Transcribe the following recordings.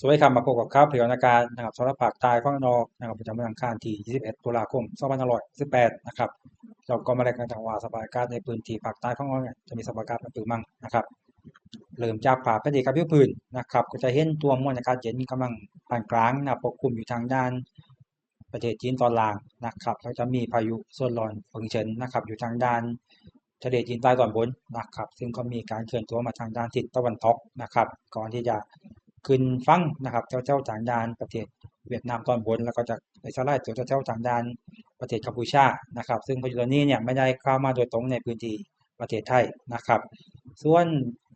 สวัสดีครับมาพบกับข่าวเผยอากาศนะครับสำหรับภาคใต้ฝั่งนอกนะครับประจำวันอังคารที่ 21 ตุลาคม 2518 นะครับเราก็มาแรายงานจากว่าสภาพอากาศในพื้นที่ภาคใต้ฝั่งนอกเนี่ยจะมีสภาพอากาศเป็นปืนมั่งนะครับเริ่มจากภาพแผ่นดินกับพื้นนะครับ ก็จะเห็นตัวมวลอากาศเย็นกำลังปานกลางนะปกคลุมอยู่ทางด้านประเทศจีนตอนล่างนะครับแล้วจะมีพายุโซนร้อนเฟิงเฉินนะครับ อยู่ทางด้านทะเลจีนใต้ตอนบนนะครับ ซึ่งก็มีการเคลื่อนตัวมาทางด้านทิศตะวันตกนะครับ ก่อนที่จะ ขึ้นฟังนะครับเจ้าเจ้าทางดานประเทศเวียดนามตอนบน แล้วก็จะไปสลายตัวเจ้าเจ้าทางดานประเทศกัมพูชานะครับ ซึ่งพายุตัวนี้เนี่ยไม่ได้เข้ามาโดยตรงในพื้นที่ประเทศไทยนะครับ ส่วน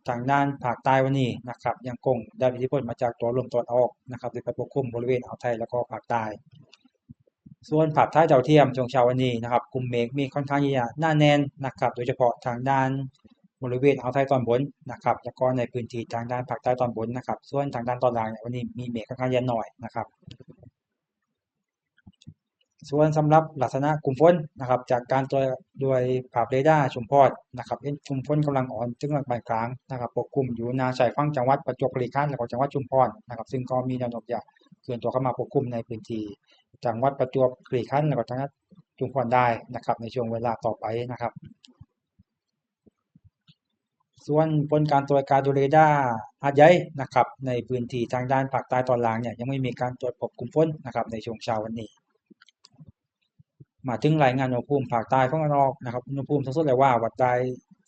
ทางด้านภาคใต้วันนี้นะครับยังคงได้อิทธิพลมาจากตัวลมตะวันออกนะครับที่ไปปกคลุมบริเวณอ่าวไทยแล้วก็ภาคใต้ส่วนภาพถ่ายดาวเทียมช่วงเช้าวันนี้นะครับกลุ่มเมฆมีค่อนข้างที่จะหนาแน่นนะครับ โดยเฉพาะทางด้าน บริเวณอ่าวไทยตอนบนนะครับ แล้วก็ในพื้นที่ทางด้านภาคใต้ตอนบนนะครับ ส่วนทางด้านตอนล่างเนี่ยวันนี้มีเมฆค่อนข้างเยอะหน่อยนะครับ ส่วนสำหรับลักษณะกลุ่มฝนนะครับ จากการตัวด้วยภาพเรดาร์ชุมพรนะครับเห็นกลุ่มฝนกำลังอ่อนถึงกำลังปานกลางนะครับปกคลุมอยู่นาชายฝั่งจังหวัดประจวบคีรีขันธ์และก็จังหวัดชุมพรนะครับ ซึ่งก็มีแนวโน้มจะเคลื่อนตัวเข้ามาปกคลุมในพื้นที่จังหวัดประจวบคีรีขันธ์และก็จังหวัดชุมพรได้นะครับ ในช่วงเวลาต่อไปนะครับ ส่วนผลการตรวจการดูเรดาร์หาดใหญ่นะครับ ในพื้นที่ทางด้านภาคใต้ตอนล่างเนี่ยยังไม่มีการตรวจพบกลุ่มฝนนะครับในช่วงเช้าวันนี้ มาถึงรายงานอุณหภูมิภาคใต้ฝั่งตะวันออกนะครับอุณหภูมิสูงสุดเลยว่าวัดได้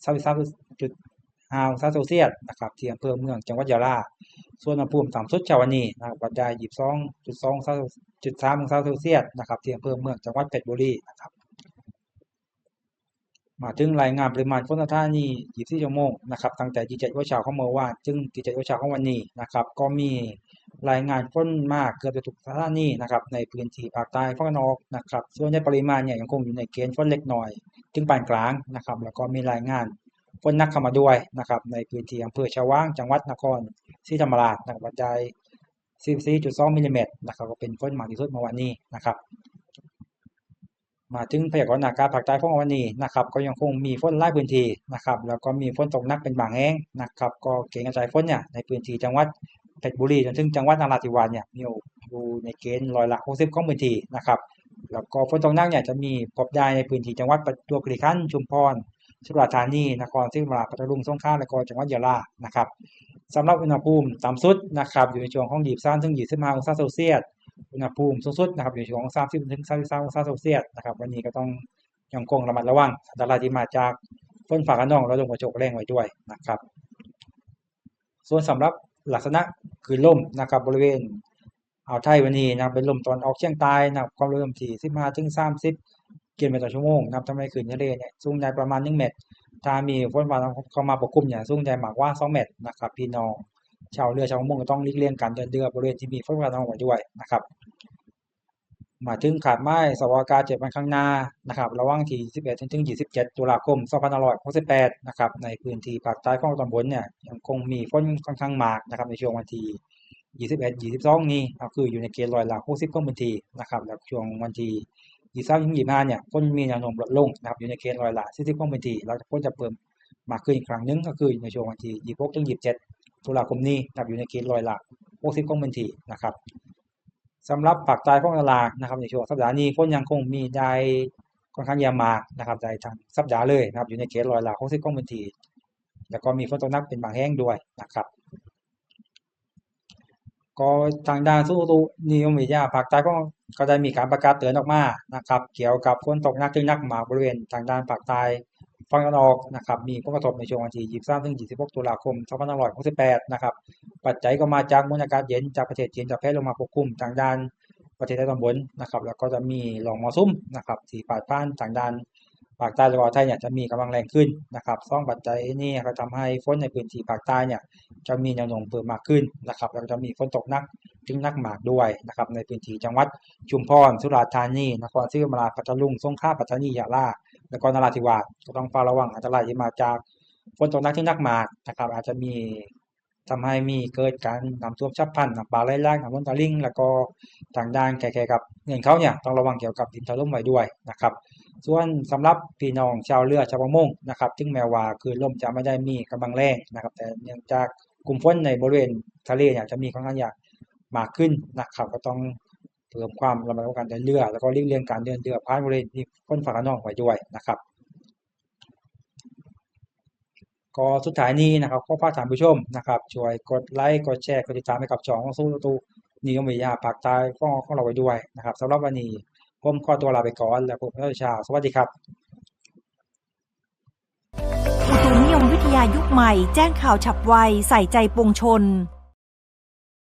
33.5องศาเซลเซียสนะครับที่อำเภอเมืองจังหวัดยะลาส่วนอุณหภูมิต่ำสุดเช้าวันนี้นะครับวัดได้22.2องศาจุด3องศาเซลเซียสนะครับที่อำเภอเมืองจังหวัดเพชรบุรีนะครับ มาถึงรายงานปริมาณฝนท่านี24ชั่วโมงนะครับตั้งแต่27วันเช้าของเมื่อวานถึง17วันเช้าของวันนี้นะครับ ก็มีรายงานฝนมากเกือบจะทุกสถานีนะครับในพื้นที่ภาคใต้ฝั่งตะวันออกนะครับ ส่วนในปริมาณเนี่ยยังคงอยู่ในเกณฑ์ฝนเล็กน้อยถึงปานกลางนะครับ แล้วก็มีรายงานฝนนักเข้ามาด้วยนะครับ ในพื้นที่อำเภอชวาง จังหวัดนครศรีธรรมราชนะครับวัดได้14.2มิลลิเมตรนะครับก็เป็นฝนมากที่สุดเมื่อวานนี้นะครับ มาถึงพยากรณ์อากาศภาคใต้ของวันนี้นะครับก็ยังคงมีฝนหลายพื้นที่นะครับแล้วก็มีฝนตกหนักเป็นบางแห่งนะครับก็เกณฑ์กระจายฝนเนี่ยในพื้นที่จังหวัดเพชรบุรีจนถึงจังหวัดนราธิวาสเนี่ยมีอยู่ในเกณฑ์ร้อยละ60ของพื้นที่นะครับแล้วก็ฝนตกหนักเนี่ยจะมีพบได้ในพื้นที่จังหวัดประจวบคีรีขันธ์ชุมพรสุราษฎร์ธานีนครศรีธรรมราชพัทลุงสงขลาและก็จังหวัดยะลานะครับสำหรับอุณหภูมิต่ำสุดนะครับอยู่ในช่วงของ23ถึง25องศาเซลเซียส อุณหภูมิสูงสุดนะครับอยู่ช่วงของ30ถึง33องศาเซลเซียสนะครับวันนี้ก็ต้องยังคงระมัดระวังอันตรายที่มาจากฝนฟ้าคะนองและลมกระโชกแรงไว้ด้วยนะครับ ส่วนสำหรับลักษณะคือลมนะครับบริเวณอ่าวไทยวันนี้นับเป็นลมตอนออกเฉียงใต้นะครับความเร็วลมที่15ถึง30กิโลเมตรต่อชั่วโมงนะครับทำให้คลื่นทะเลเนี่ยสูงได้ประมาณ1เมตรถ้ามีฝนฟ้าเข้ามาปกคลุมเนี่ยสูงได้มากกว่า2เมตรนะครับพี่น้อง ชาวเรือชาวประมงก็ต้องหลีกเลี่ยงการเดินเรือบริเวณที่มีฝนฟ้าคะนองไว้ด้วยนะครับมาถึงขาดไม้สวากาเจ็ดวันข้างหน้านะครับระหว่างที่ 11ถึง 27 ตุลาคม 2568 นะครับในพื้นที่ภาคใต้ของตอนบนเนี่ยยังคงมีฝนค่อนข้างมากนะครับในช่วงวันที่ 21 22 นี้ก็คืออยู่ในเกณฑ์ร้อยละ60ของพื้นที่นะครับแล้วช่วงวันที่23ถึง25 เนี่ยฝนมีแนวโน้มลดลงนะครับอยู่ในเกณฑ์ร้อยละ40ของพื้นที่แล้วฝนจะเพิ่มมากขึ้นอีกครั้งหนึงก็คือในช่วงวันที่ 26ถึง27 ตุลาคมนี้นะครับอยู่ในเกณฑ์ร้อยละ60ของพื้นที่นะครับสำหรับภาคใต้ของตลาดนะครับในช่วงสัปดาห์นี้ฝนยังคงมีได้ค่อนข้างเยอะมากนะครับได้ทั้งสัปดาห์เลยนะครับอยู่ในเกณฑ์ร้อยละ60ของพื้นที่แล้วก็มีฝนตกหนักเป็นบางแห่งด้วยนะครับก็ทางด้านสู้ตุนิยมวิทยาภาคใต้ก็ก็ได้มีการประกาศเตือนออกมานะครับ เกี่ยวกับฝนตกหนักถึงหนักมาบริเวณทางด้านภาคใต้ ฝั่งตะวันออกนะครับมีผลกระทบในช่วงวันที่23ถึง26ตุลาคม2568นะครับปัจจัยก็มาจากมวลอากาศเย็นจากประเทศจีนจะแผ่ลงมาปกคลุมทางด้านประเทศไทยตอนบนนะครับแล้วก็จะมีลองมอซุ่มนะครับที่ปาดผ่านทางด้านภาคใต้และก็ไทยเนี่ยจะมีกำลังแรงขึ้นนะครับสองปัจจัยนี้ก็ทำให้ฝนในพื้นที่ภาคใต้เนี่ยจะมีแนวโน้มเพิ่มมากขึ้นนะครับแล้วก็จะมีฝนตกหนักถึงหนักหมากด้วยนะครับในพื้นที่จังหวัดชุมพรสุราษฎร์ธานีนครศรีธรรมราชพัทลุงสงขลาปัตตานียะลา และก็นราธิวาสก็ต้องเฝ้าระวังอันตรายที่มาจากฝนตกหนักถึงหนักมากนะครับ อาจจะมีทำให้มีเกิดการน้ำท่วมฉับพลันน้ำป่าไหลหลากน้ำล้นตลิ่งแล้วก็ทางด้านแก่ๆกับเงินเขาเนี่ยต้องระวังเกี่ยวกับดินถล่มไว้ด้วยนะครับ ส่วนสำหรับพี่น้องชาวเรือชาวประมงนะครับถึงแม้ว่าคือลมจะไม่ได้มีกำลังแรงนะครับ แต่เนื่องจากกลุ่มฝนในบริเวณทะเลเนี่ยจะมีค่อนข้างอยากมากขึ้นนะครับ ก็ต้อง เพิ่มความระมัดระวังการเดินเรือ แล้วก็หลีกเลี่ยงการเดินเรือผ่านบริเวณที่คนฝั่งละนองไว้ด้วยนะครับก็สุดท้ายนี้นะครับขอฝากท่านผู้ชมนะครับช่วยกดไลค์กดแชร์กดติดตามให้กับช่องของสู้ตูนิยมวิทยาภาคใต้ของของเราไว้ด้วยนะครับสำหรับวันนี้ผมขอตัวลาไปก่อน แล้วพบกันใหม่เช้าสวัสดีครับอุตุนิยมวิทยายุคใหม่ แจ้งข่าวฉับไว ใส่ใจปวงชน